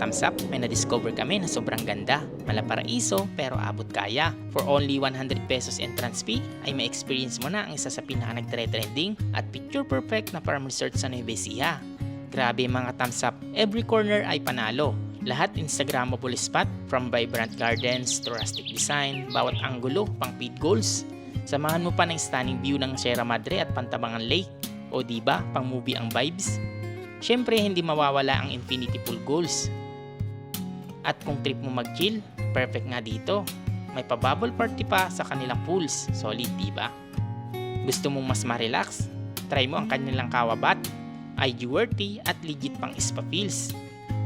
thumbs up, may na-discover kami na sobrang ganda. Malaparaiso pero abot kaya. For only 100 pesos entrance fee, ay may experience mo na ang isa sa pinaka nagtre-trending at picture perfect na farm resort sa Nueva Ecija. Grabe mga up, every corner ay panalo. Lahat Instagrammable spot, from vibrant gardens to rustic design, bawat anggulo pang feed goals. Samahan mo pa ng stunning view ng Sierra Madre at Pantabangan Lake. O di ba, pang movie ang vibes? Siyempre, hindi mawawala ang infinity pool goals. At kung trip mo mag-chill, perfect nga dito. May pa-bubble party pa sa kanilang pools. Solid, di ba? Gusto mong mas ma-relax? Try mo ang kanilang kawabat. IG worthy at legit pang spa feels.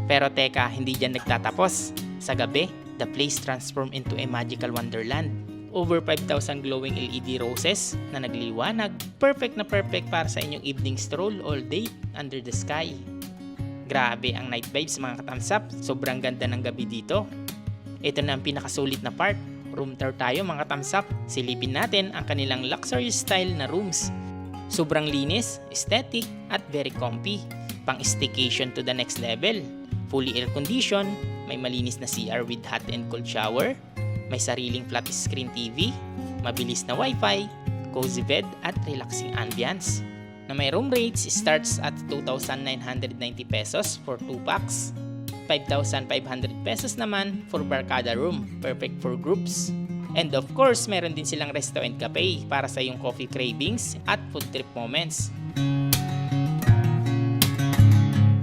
Pero teka, hindi dyan nagtatapos. Sa gabi, the place transform into a magical wonderland. Over 5,000 glowing LED roses na nagliliwanag. Perfect na perfect para sa inyong evening stroll all day under the sky. Grabe ang night vibes mga katamsap. Sobrang ganda ng gabi dito. Ito na ang pinakasulit na part. Room tour tayo mga katamsap. Silipin natin ang kanilang luxurious style na rooms. Sobrang linis, aesthetic, at very comfy. Pang staycation to the next level. Fully air conditioned, may malinis na CR with hot and cold shower, may sariling flat screen TV, mabilis na wifi, cozy bed at relaxing ambience. Na may room rates starts at 2,990 pesos for 2 packs. 5,500 pesos naman for barkada room, perfect for groups. And of course, meron din silang resto and cafe para sa iyong coffee cravings at food trip moments.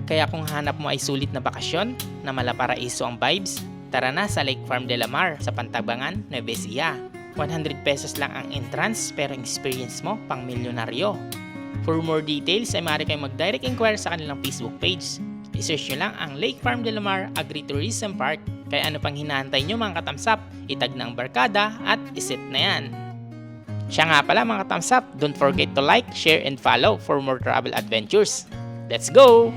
Kaya kung hanap mo ay sulit na bakasyon na malaparaiso ang vibes, tara na sa Lake Farm de la Mar sa Pantabangan, Nueva Ecija. 100 pesos lang ang entrance pero experience mo pang milyonaryo. For more details ay maaari kayong mag-direct inquire sa kanilang Facebook page. I-search nyo lang ang Lake Farm de la Mar Agritourism Park. Kaya ano pang hinahantay nyo mga katamsap? Itag na ang barkada at isit na yan. Siya nga pala mga katamsap, don't forget to like, share, and follow for more travel adventures. Let's go!